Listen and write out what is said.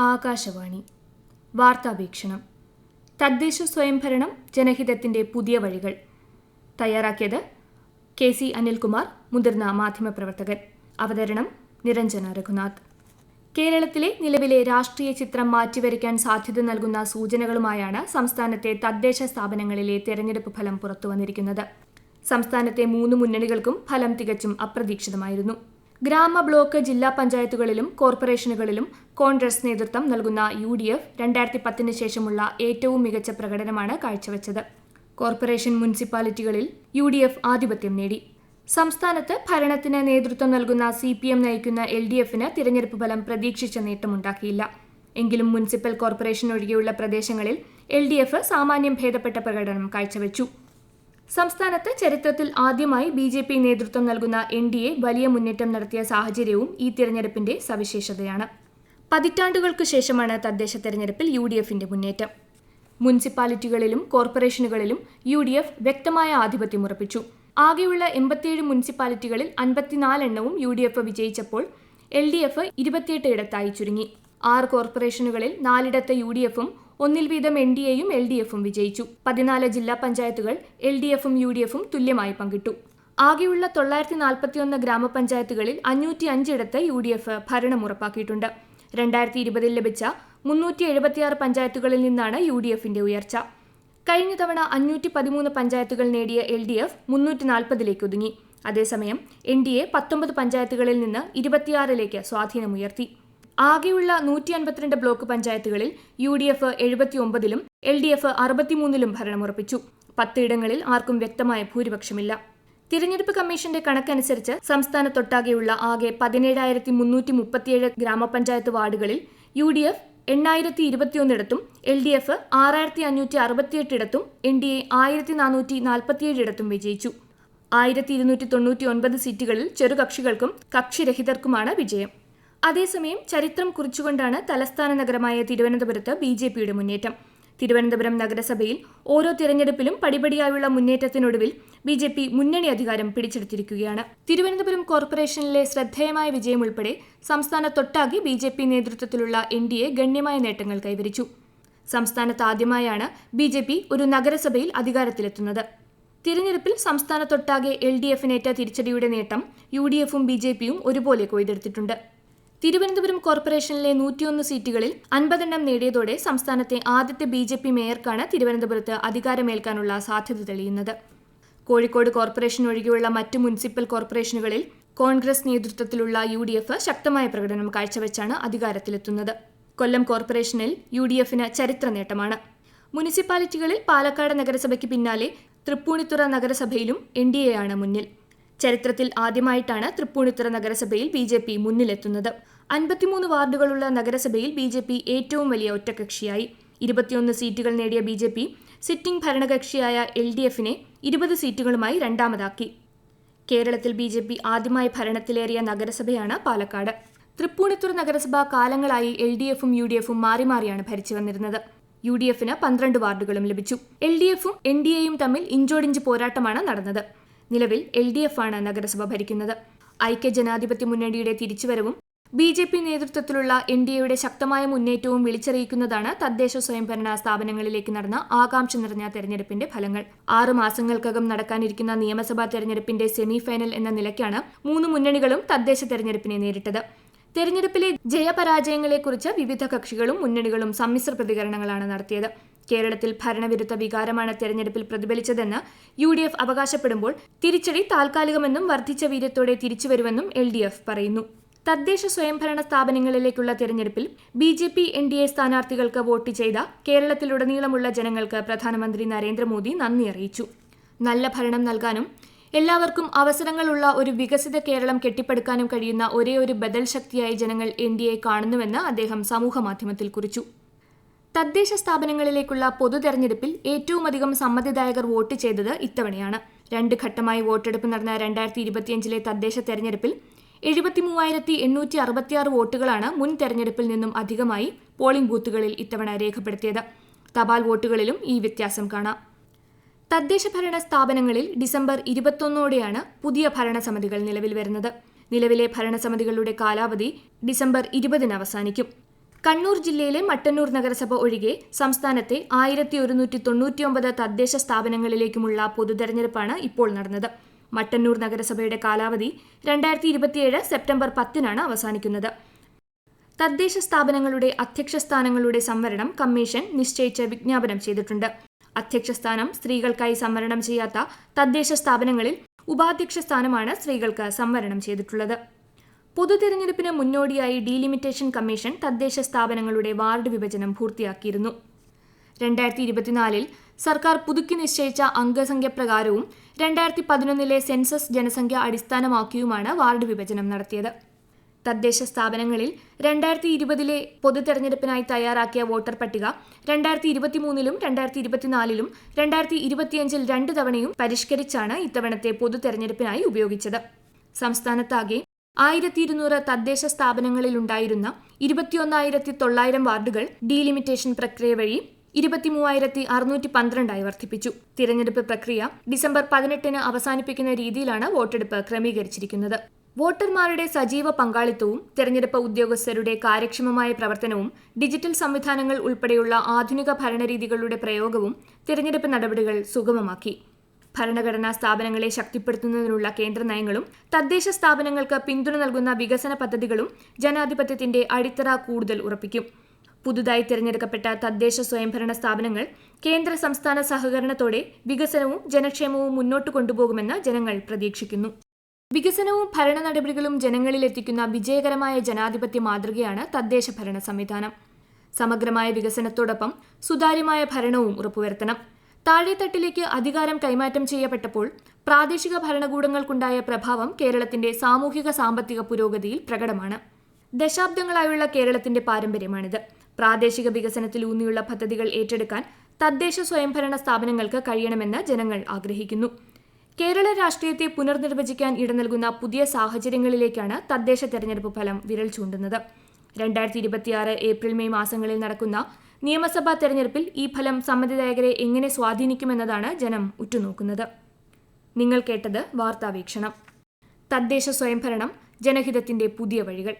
ആകാശവാണി. വാർത്താവീക്ഷണം. തദ്ദേശ സ്വയംഭരണം ജനഹിതത്തിന്റെ പുതിയ വഴികൾ. തയ്യാറാക്കിയത് കെ സി അനിൽകുമാർ മുതിർന്ന മാധ്യമപ്രവർത്തകൻ. അവതരണം നിരഞ്ജന രഘുനാഥ്. കേരളത്തിലെ നിലവിലെ രാഷ്ട്രീയ ചിത്രം മാറ്റിവരയ്ക്കാൻ സാധ്യത നൽകുന്ന സൂചനകളുമായാണ് സംസ്ഥാനത്തെ തദ്ദേശ സ്ഥാപനങ്ങളിലെ തെരഞ്ഞെടുപ്പ് ഫലം പുറത്തുവന്നിരിക്കുന്നത്. സംസ്ഥാനത്തെ മൂന്ന് മുന്നണികൾക്കും ഫലം തികച്ചും അപ്രതീക്ഷിതമായിരുന്നു. ഗ്രാമ ബ്ലോക്ക് ജില്ലാ പഞ്ചായത്തുകളിലും കോർപ്പറേഷനുകളിലും കോൺഗ്രസ് നേതൃത്വം നൽകുന്ന യു ഡി എഫ് രണ്ടായിരത്തി പത്തിന് ശേഷമുള്ള ഏറ്റവും മികച്ച പ്രകടനമാണ് കാഴ്ചവെച്ചത്. കോർപ്പറേഷൻ മുനിസിപ്പാലിറ്റികളിൽ യു ഡി എഫ് ആധിപത്യം നേടി. സംസ്ഥാനത്ത് ഭരണത്തിന് നേതൃത്വം നൽകുന്ന സി പി എം നയിക്കുന്ന എൽ ഡി എഫിന് തിരഞ്ഞെടുപ്പ് ഫലം പ്രതീക്ഷിച്ച നേട്ടമുണ്ടാക്കിയില്ല. എങ്കിലും മുനിസിപ്പൽ കോർപ്പറേഷൻ ഒഴികെയുള്ള പ്രദേശങ്ങളിൽ എൽ ഡി എഫ് സാമാന്യം ഭേദപ്പെട്ട പ്രകടനം കാഴ്ചവെച്ചു. സംസ്ഥാനത്ത് ചരിത്രത്തിൽ ആദ്യമായി ബി ജെ പി നേതൃത്വം നൽകുന്ന എൻ ഡി എ വലിയ മുന്നേറ്റം നടത്തിയ സാഹചര്യവും ഈ തിരഞ്ഞെടുപ്പിന്റെ സവിശേഷതയാണ്. പതിറ്റാണ്ടുകൾക്ക് ശേഷമാണ് തദ്ദേശ തെരഞ്ഞെടുപ്പിൽ യു ഡി എഫിന്റെ മുന്നേറ്റം. മുനിസിപ്പാലിറ്റികളിലും കോർപ്പറേഷനുകളിലും യു ഡി എഫ് വ്യക്തമായ ആധിപത്യം ഉറപ്പിച്ചു. ആകെയുള്ള എൺപത്തിയേഴ് മുനിസിപ്പാലിറ്റികളിൽ അൻപത്തിനാലെണ്ണവും യു ഡി എഫ് വിജയിച്ചപ്പോൾ എൽ ഡി എഫ് ഇരുപത്തിയെട്ട് ഇടത്തായി ചുരുങ്ങി. ആറ് കോർപ്പറേഷനുകളിൽ നാലിടത്ത് യു ഡി എഫും ഒന്നിൽ വീതം എൻ ഡി എയും എൽ ഡി എഫും വിജയിച്ചു. പതിനാല് ജില്ലാ പഞ്ചായത്തുകൾ എൽ ഡി എഫും യു ഡി എഫും തുല്യമായി പങ്കിട്ടു. ആകെയുള്ള തൊള്ളായിരത്തി നാൽപ്പത്തിയൊന്ന് ഗ്രാമപഞ്ചായത്തുകളിൽ അഞ്ഞൂറ്റി അഞ്ചിടത്ത് യു ഡി എഫ് ഭരണം ഉറപ്പാക്കിയിട്ടുണ്ട്. രണ്ടായിരത്തി ഇരുപതിൽ ലഭിച്ച മുന്നൂറ്റി എഴുപത്തിയാറ് പഞ്ചായത്തുകളിൽ നിന്നാണ് യു ഡി എഫിന്റെ ഉയർച്ച. കഴിഞ്ഞ തവണ അഞ്ഞൂറ്റി പതിമൂന്ന് പഞ്ചായത്തുകൾ നേടിയ എൽ ഡി എഫ് മുന്നൂറ്റി നാൽപ്പതിലേക്ക് ഒതുങ്ങി. അതേസമയം എൻ ഡി എ പത്തൊമ്പത് പഞ്ചായത്തുകളിൽ നിന്ന് ഇരുപത്തിയാറിലേക്ക് സ്വാധീനമുയർത്തി. ആകെയുള്ള നൂറ്റി അൻപത്തിരണ്ട് ബ്ലോക്ക് പഞ്ചായത്തുകളിൽ യു ഡി എഫ് എഴുപത്തിയൊമ്പതിലും എൽ ഡി എഫ് അറുപത്തിമൂന്നിലും ഭരണമുറപ്പിച്ചു. പത്തിടങ്ങളിൽ ആർക്കും വ്യക്തമായ ഭൂരിപക്ഷമില്ല. തിരഞ്ഞെടുപ്പ് കമ്മീഷന്റെ കണക്കനുസരിച്ച് സംസ്ഥാനത്തൊട്ടാകെയുള്ള ആകെ പതിനേഴായിരത്തി മുന്നൂറ്റി മുപ്പത്തിയേഴ് ഗ്രാമപഞ്ചായത്ത് വാർഡുകളിൽ യു ഡി എഫ് എണ്ണായിരത്തി ഇരുപത്തിയൊന്നിടത്തും എൽ ഡി എഫ് ആറായിരത്തി അഞ്ഞൂറ്റി അറുപത്തിയെട്ടിടത്തും എൻ ഡി എ ആയിരത്തി നാനൂറ്റി നാൽപ്പത്തിയേഴിടത്തും വിജയിച്ചു. ആയിരത്തി ഇരുന്നൂറ്റി തൊണ്ണൂറ്റി ഒൻപത് സീറ്റുകളിൽ ചെറുകക്ഷികൾക്കും കക്ഷിരഹിതർക്കുമാണ് വിജയം. അതേസമയം ചരിത്രം കുറിച്ചുകൊണ്ടാണ് തലസ്ഥാന നഗരമായ തിരുവനന്തപുരത്ത് ബി ജെ പിയുടെ മുന്നേറ്റം. തിരുവനന്തപുരം നഗരസഭയിൽ ഓരോ തിരഞ്ഞെടുപ്പിലും പടിപടിയായുള്ള മുന്നേറ്റത്തിനൊടുവിൽ ബി ജെ പി മുന്നണി അധികാരം പിടിച്ചെടുത്തിരിക്കുകയാണ്. തിരുവനന്തപുരം കോർപ്പറേഷനിലെ ശ്രദ്ധേയമായ വിജയം ഉൾപ്പെടെ സംസ്ഥാനത്തൊട്ടാകെ ബി ജെ പി നേതൃത്വത്തിലുള്ള എൻ ഡി എ ഗണ്യമായ നേട്ടങ്ങൾ കൈവരിച്ചു. സംസ്ഥാനത്ത് ആദ്യമായാണ് ബി ജെ പി ഒരു നഗരസഭയിൽ അധികാരത്തിലെത്തുന്നത്. തിരഞ്ഞെടുപ്പിൽ സംസ്ഥാനത്തൊട്ടാകെ എൽ ഡി എഫിനേറ്റ തിരിച്ചടിയുടെ നേട്ടം യു ഡി എഫും ബി ജെ പിയും ഒരുപോലെ കൊയ്തെടുത്തിട്ടുണ്ട്. തിരുവനന്തപുരം കോർപ്പറേഷനിലെ നൂറ്റിയൊന്ന് സീറ്റുകളിൽ അൻപതെണ്ണം നേടിയതോടെ സംസ്ഥാനത്തെ ആദ്യത്തെ ബി ജെ പി മേയർക്കാണ് തിരുവനന്തപുരത്ത് അധികാരമേൽക്കാനുള്ള സാധ്യത തെളിയുന്നത്. കോഴിക്കോട് കോർപ്പറേഷൻ ഒഴികെയുള്ള മറ്റ് മുനിസിപ്പൽ കോർപ്പറേഷനുകളിൽ കോൺഗ്രസ് നേതൃത്വത്തിലുള്ള യു ഡി എഫ് ശക്തമായ പ്രകടനം കാഴ്ചവെച്ചാണ് അധികാരത്തിലെത്തുന്നത്. കൊല്ലം കോർപ്പറേഷനിൽ യു ഡി എഫിന് ചരിത്ര നേട്ടമാണ്. മുനിസിപ്പാലിറ്റികളിൽ പാലക്കാട് നഗരസഭയ്ക്ക് പിന്നാലെ തൃപ്പൂണിത്തുറ നഗരസഭയിലും എൻ ഡി എ ആണ് മുന്നിൽ. ചരിത്രത്തിൽ ആദ്യമായിട്ടാണ് തൃപ്പൂണിത്തുറ നഗരസഭയിൽ ബി ജെ പി മുന്നിലെത്തുന്നത്. അൻപത്തിമൂന്ന് വാർഡുകളുള്ള നഗരസഭയിൽ ബി ജെ പി ഏറ്റവും വലിയ ഒറ്റകക്ഷിയായി. ഇരുപത്തിയൊന്ന് സീറ്റുകൾ നേടിയ ബി ജെ പി സിറ്റിംഗ് ഭരണകക്ഷിയായ എൽ ഡി എഫിനെ ഇരുപത് സീറ്റുകളുമായി രണ്ടാമതാക്കി. കേരളത്തിൽ ബി ജെ പി ആദ്യമായി ഭരണത്തിലേറിയ നഗരസഭയാണ് പാലക്കാട്. തൃപ്പൂണിത്തുറ നഗരസഭ കാലങ്ങളായി എൽ ഡി എഫും യു ഡി എഫും മാറി മാറിയാണ് ഭരിച്ചു വന്നിരുന്നത്. യു ഡി എഫിന് പന്ത്രണ്ട് വാർഡുകളും ലഭിച്ചു. എൽ ഡി എഫും എൻ ഡി എയും തമ്മിൽ ഇഞ്ചോടിഞ്ച് പോരാട്ടമാണ് നടന്നത്. നിലവിൽ എൽ ഡി എഫ് ആണ് നഗരസഭ ഭരിക്കുന്നത്. ഐക്യ ജനാധിപത്യ മുന്നണിയുടെ തിരിച്ചുവരവും ബി ജെ പി നേതൃത്വത്തിലുള്ള എൻ ഡി എയുടെ ശക്തമായ മുന്നേറ്റവും വിളിച്ചറിയിക്കുന്നതാണ് തദ്ദേശ സ്വയംഭരണ സ്ഥാപനങ്ങളിലേക്ക് നടന്ന ആകാംക്ഷ നിറഞ്ഞ തെരഞ്ഞെടുപ്പിന്റെ ഫലങ്ങൾ. ആറ് മാസങ്ങൾക്കകം നടക്കാനിരിക്കുന്ന നിയമസഭാ തെരഞ്ഞെടുപ്പിന്റെ സെമിഫൈനൽ എന്ന നിലയ്ക്കാണ് മൂന്ന് മുന്നണികളും തദ്ദേശ തെരഞ്ഞെടുപ്പിനെ നേരിട്ടത്. തെരഞ്ഞെടുപ്പിലെ ജയപരാജയങ്ങളെക്കുറിച്ച് വിവിധ കക്ഷികളും മുന്നണികളും സമ്മിശ്ര പ്രതികരണങ്ങളാണ് നടത്തിയത്. കേരളത്തിൽ ഭരണവിരുദ്ധ വികാരമാണ് തെരഞ്ഞെടുപ്പിൽ പ്രതിഫലിച്ചതെന്ന് യു ഡി എഫ് അവകാശപ്പെടുമ്പോൾ തിരിച്ചടി താൽക്കാലികമെന്നും വർദ്ധിച്ച വീര്യത്തോടെ തിരിച്ചുവരുമെന്നും എൽ ഡി എഫ് പറയുന്നു. തദ്ദേശ സ്വയംഭരണ സ്ഥാപനങ്ങളിലേക്കുള്ള തെരഞ്ഞെടുപ്പിൽ B J P N D A സ്ഥാനാർത്ഥികൾക്ക് വോട്ട് ചെയ്ത കേരളത്തിലുടനീളമുള്ള ജനങ്ങൾക്ക് പ്രധാനമന്ത്രി നരേന്ദ്രമോദി നന്ദി അറിയിച്ചു. നല്ല ഭരണം നൽകാനും എല്ലാവർക്കും അവസരങ്ങളുള്ള ഒരു വികസിത കേരളം കെട്ടിപ്പടുക്കാനും കഴിയുന്ന ഒരേ ഒരു ബദൽ ശക്തിയായി ജനങ്ങൾ എൻ ഡി എ കാണുന്നുവെന്ന് അദ്ദേഹം സമൂഹമാധ്യമത്തിൽ കുറിച്ചു. തദ്ദേശ സ്ഥാപനങ്ങളിലേക്കുള്ള പൊതു തെരഞ്ഞെടുപ്പിൽ ഏറ്റവുമധികം സമ്മതിദായകർ വോട്ട് ചെയ്തത് ഇത്തവണയാണ്. രണ്ട് ഘട്ടമായി വോട്ടെടുപ്പ് നടന്ന രണ്ടായിരത്തി ഇരുപത്തിയഞ്ചിലെ തദ്ദേശ തെരഞ്ഞെടുപ്പിൽ എഴുപത്തി മൂവായിരത്തി എണ്ണൂറ്റി അറുപത്തിയാറ് വോട്ടുകളാണ് മുൻ തെരഞ്ഞെടുപ്പിൽ നിന്നും അധികമായി പോളിംഗ് ബൂത്തുകളിൽ ഇത്തവണ രേഖപ്പെടുത്തിയത്. തപാൽ വോട്ടുകളിലും ഈ വ്യത്യാസം കാണാം. തദ്ദേശ ഭരണ സ്ഥാപനങ്ങളിൽ ഡിസംബർ ഇരുപത്തൊന്നോടെയാണ് പുതിയ ഭരണസമിതികൾ നിലവിൽ വരുന്നത്. നിലവിലെ ഭരണസമിതികളുടെ കാലാവധി ഡിസംബർ ഇരുപതിന് അവസാനിക്കും. കണ്ണൂർ ജില്ലയിലെ മട്ടന്നൂർ നഗരസഭ ഒഴികെ സംസ്ഥാനത്തെ ആയിരത്തി ഒരുന്നൂറ്റി തൊണ്ണൂറ്റിയൊമ്പത് തദ്ദേശ സ്ഥാപനങ്ങളിലേക്കുമുള്ള പൊതുതെരഞ്ഞെടുപ്പാണ് ഇപ്പോൾ നടന്നത്. മട്ടന്നൂർ നഗരസഭയുടെ കാലാവധി രണ്ടായിരത്തി ഇരുപത്തിയേഴ് സെപ്റ്റംബർ പത്തിനാണ് അവസാനിക്കുന്നത്. തദ്ദേശ സ്ഥാപനങ്ങളുടെ അധ്യക്ഷ സ്ഥാനങ്ങളുടെ സംവരണം കമ്മീഷൻ നിശ്ചയിച്ച് വിജ്ഞാപനം ചെയ്തിട്ടുണ്ട്. അധ്യക്ഷ സ്ഥാനം സ്ത്രീകൾക്കായി സംവരണം ചെയ്യാത്ത തദ്ദേശ സ്ഥാപനങ്ങളിൽ ഉപാധ്യക്ഷ സ്ഥാനമാണ് സ്ത്രീകൾക്ക് സംവരണം ചെയ്തിട്ടുള്ളത്. പൊതു തെരഞ്ഞെടുപ്പിന് മുന്നോടിയായി ഡീലിമിറ്റേഷൻ കമ്മീഷൻ തദ്ദേശ സ്ഥാപനങ്ങളുടെ വാർഡ് വിഭജനം പൂർത്തിയാക്കിയിരുന്നു. രണ്ടായിരത്തി ഇരുപത്തിനാലിൽ സർക്കാർ പുതുക്കി നിശ്ചയിച്ച അംഗസംഖ്യ പ്രകാരവും രണ്ടായിരത്തി പതിനൊന്നിലെ സെൻസസ് ജനസംഖ്യ അടിസ്ഥാനമാക്കിയുമാണ് വാർഡ് വിഭജനം നടത്തിയത്. തദ്ദേശ സ്ഥാപനങ്ങളിൽ രണ്ടായിരത്തി ഇരുപതിലെ പൊതു തെരഞ്ഞെടുപ്പിനായി തയ്യാറാക്കിയ വോട്ടർ പട്ടിക രണ്ടായിരത്തി ഇരുപത്തിമൂന്നിലും രണ്ടായിരത്തി ഇരുപത്തിനാലിലും രണ്ടായിരത്തി ഇരുപത്തിയഞ്ചിൽ രണ്ടു തവണയും പരിഷ്കരിച്ചാണ് ഇത്തവണത്തെ പൊതു തെരഞ്ഞെടുപ്പിനായി ഉപയോഗിച്ചത്. സംസ്ഥാനത്താകെ ആയിരത്തി ഇരുന്നൂറ് തദ്ദേശ സ്ഥാപനങ്ങളിലുണ്ടായിരുന്ന ഇരുപത്തിയൊന്നായിരത്തി തൊള്ളായിരം വാർഡുകൾ ഡീലിമിറ്റേഷൻ പ്രക്രിയ വഴി ഇരുപത്തിമൂവായിരത്തി അറുന്നൂറ്റി പന്ത്രണ്ടായി വർദ്ധിപ്പിച്ചു. തിരഞ്ഞെടുപ്പ് പ്രക്രിയ ഡിസംബർ പതിനെട്ടിന് അവസാനിപ്പിക്കുന്ന രീതിയിലാണ് വോട്ടെടുപ്പ് ക്രമീകരിച്ചിരിക്കുന്നത്. വോട്ടർമാരുടെ സജീവ പങ്കാളിത്തവും തെരഞ്ഞെടുപ്പ് ഉദ്യോഗസ്ഥരുടെ കാര്യക്ഷമമായ പ്രവർത്തനവും ഡിജിറ്റൽ സംവിധാനങ്ങൾ ഉൾപ്പെടെയുള്ള ആധുനിക ഭരണരീതികളുടെ പ്രയോഗവും തെരഞ്ഞെടുപ്പ് നടപടികൾ സുഗമമാക്കി. ഭരണഘടനാ സ്ഥാപനങ്ങളെ ശക്തിപ്പെടുത്തുന്നതിനുള്ള കേന്ദ്ര നയങ്ങളും തദ്ദേശ സ്ഥാപനങ്ങൾക്ക് പിന്തുണ നൽകുന്ന വികസന പദ്ധതികളും ജനാധിപത്യത്തിന്റെ അടിത്തറ കൂടുതൽ ഉറപ്പിക്കും. പുതുതായി തിരഞ്ഞെടുക്കപ്പെട്ട തദ്ദേശ സ്വയംഭരണ സ്ഥാപനങ്ങൾ കേന്ദ്ര സംസ്ഥാന സഹകരണത്തോടെ വികസനവും ജനക്ഷേമവും മുന്നോട്ട് കൊണ്ടുപോകുമെന്ന് ജനങ്ങൾ പ്രതീക്ഷിക്കുന്നു. വികസനവും ഭരണ നടപടികളും ജനങ്ങളിലെത്തിക്കുന്ന വിജയകരമായ ജനാധിപത്യ മാതൃകയാണ് തദ്ദേശ ഭരണ സംവിധാനം. സമഗ്രമായ വികസനത്തോടൊപ്പം സുതാര്യമായ ഭരണവും ഉറപ്പുവരുത്തണം. താഴെത്തട്ടിലേക്ക് അധികാരം കൈമാറ്റം ചെയ്യപ്പെട്ടപ്പോൾ പ്രാദേശിക ഭരണകൂടങ്ങൾക്കുണ്ടായ പ്രഭാവം കേരളത്തിന്റെ സാമൂഹിക സാമ്പത്തിക പുരോഗതിയിൽ പ്രകടമാണ്. ദശാബ്ദങ്ങളായുള്ള കേരളത്തിന്റെ പാരമ്പര്യമാണിത്. പ്രാദേശിക വികസനത്തിൽ ഊന്നിയുള്ള പദ്ധതികൾ ഏറ്റെടുക്കാൻ തദ്ദേശ സ്വയംഭരണ സ്ഥാപനങ്ങൾക്ക് കഴിയണമെന്ന് ജനങ്ങൾ ആഗ്രഹിക്കുന്നു. കേരള രാഷ്ട്രീയത്തെ പുനർനിർവചിക്കാൻ ഇട നൽകുന്ന പുതിയ സാഹചര്യങ്ങളിലേക്കാണ് തദ്ദേശ തെരഞ്ഞെടുപ്പ് ഫലം വിരൽ ചൂണ്ടുന്നത്. രണ്ടായിരത്തി ഇരുപത്തിയാറ് ഏപ്രിൽ മെയ് മാസങ്ങളിൽ നടക്കുന്ന നിയമസഭാ തെരഞ്ഞെടുപ്പിൽ ഈ ഫലം സമ്മതിദായകരെ എങ്ങനെ സ്വാധീനിക്കുമെന്നതാണ് ജനം ഉറ്റുനോക്കുന്നത്. നിങ്ങൾ കേട്ടത് വാർത്താവീക്ഷണം. തദ്ദേശ സ്വയംഭരണം ജനഹിതത്തിന്റെ പുതിയ വഴികൾ.